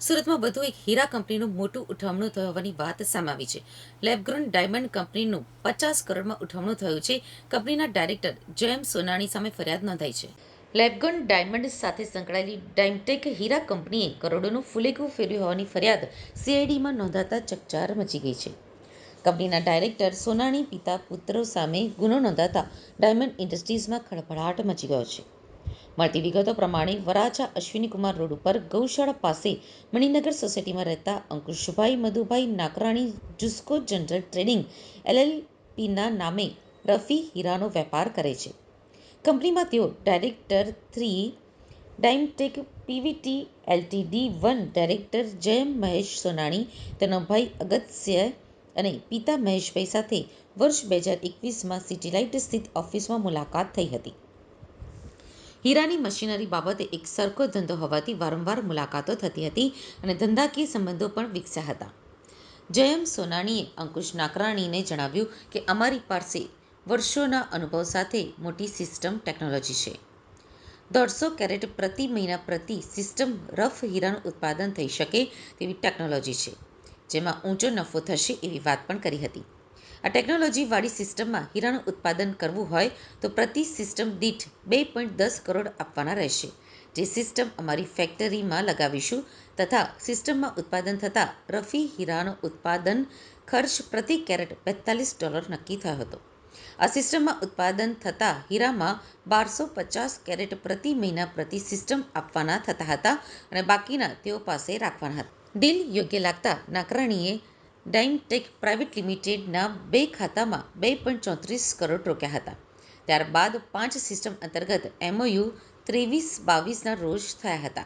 સુરતમાં વધુ એક હીરા કંપનીનું મોટું ઉઠવણું થયું હોવાની વાત સામે આવી છે. લેબગ્રોન ડાયમંડ કંપનીનું પચાસ કરોડમાં ઉઠવણું થયું છે. કંપનીના ડાયરેક્ટર જયમ સોનાણી સામે ફરિયાદ નોંધાઈ છે. લેબગ્રોન ડાયમંડ સાથે સંકળાયેલી ડાયમટેક હીરા કંપનીએ કરોડોનું ફુલેકું ફેર્યું હોવાની ફરિયાદ સીઆઈડીમાં નોંધાતા ચકચાર મચી ગઈ છે. કંપનીના ડાયરેક્ટર સોનાણી પિતા પુત્રો સામે ગુનો નોંધાતા ડાયમંડ ઇન્ડસ્ટ્રીઝમાં ખળભળાટ મચી ગયો છે. મળતી વિગતો પ્રમાણે વરાછા અશ્વિનીકુમાર રોડ ઉપર ગૌશાળા પાસે મણિનગર સોસાયટીમાં રહેતા અંકુશભાઈ મધુભાઈ નાકરાણી જુસ્કો જનરલ ટ્રેડિંગ એલએલપીના નામે રફી હીરાનો વેપાર કરે છે. કંપનીમાં તેઓ director three Diamtech Pvt, Ltd one director Jayam Mahesh Sonani તેનો ભાઈ અગત્ય અને પિતા મહેશભાઈ સાથે વર્ષ બે હજાર એકવીસમાં સિટીલાઇટ સ્થિત ઓફિસમાં મુલાકાત થઈ હતી. હીરાની મશીનરી બાબતે એક સરખો ધંધો હોવાથી વારંવાર મુલાકાતો થતી હતી અને ધંધાકીય સંબંધો પણ વિકસ્યા હતા. જયમ સોનાણીએ અંકુશ નાકરાણીને જણાવ્યું કે, અમારી પાસે વર્ષોના અનુભવ સાથે મોટી સિસ્ટમ ટેકનોલોજી છે. દોઢસો કેરેટ પ્રતિ મહિના પ્રતિ સિસ્ટમ રફ હીરાનું ઉત્પાદન થઈ શકે તેવી ટેકનોલોજી છે, જેમાં ઊંચો નફો થશે એવી વાત પણ કરી હતી. આ ટેકનોલોજીવાળી સિસ્ટમમાં હીરાનું ઉત્પાદન કરવું હોય તો પ્રતિ સિસ્ટમ દીઠ બે પોઈન્ટ દસ કરોડ આપવાના રહેશે. જે સિસ્ટમ અમારી ફેક્ટરીમાં લગાવીશું તથા સિસ્ટમમાં ઉત્પાદન થતાં રફી હીરાનો ઉત્પાદન ખર્ચ પ્રતિ કેરેટ બેતાલીસ ડોલર નક્કી થયો હતો. આ સિસ્ટમમાં ઉત્પાદન થતા હીરામાં બારસો પચાસ કેરેટ પ્રતિ મહિના પ્રતિ સિસ્ટમ આપવાના થતા હતા અને બાકીના તેઓ પાસે રાખવાના હતા. ડીલ યોગ્ય લાગતા નાકરાણીએ ડાઇમટેક પ્રાઇવેટ લિમિટેડના બે ખાતામાં બે પોઈન્ટ ચોત્રીસ કરોડ રોક્યા હતા. ત્યારબાદ પાંચ સિસ્ટમ અંતર્ગત એમઓયુ ત્રેવીસ બાવીસના રોજ થયા હતા.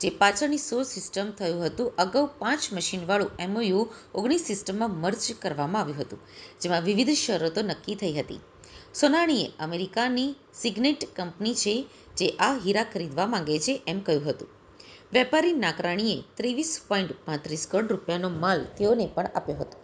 જે પાછળની સો સિસ્ટમ થયું હતું, અગાઉ પાંચ મશીનવાળું એમઓયુ ઓગણીસ સિસ્ટમમાં મર્જ કરવામાં આવ્યું હતું, જેમાં વિવિધ શરતો નક્કી થઈ હતી. સોનાણીએ અમેરિકાની સિગ્નેટ કંપની છે, જે આ હીરા ખરીદવા માંગે છે, એમ કહ્યું હતું. વેપારી નાકરાણીએ ત્રેવીસ પોઈન્ટ પાંત્રીસ કરોડ રૂપિયાનો માલ તેઓને પણ આપ્યો હતો.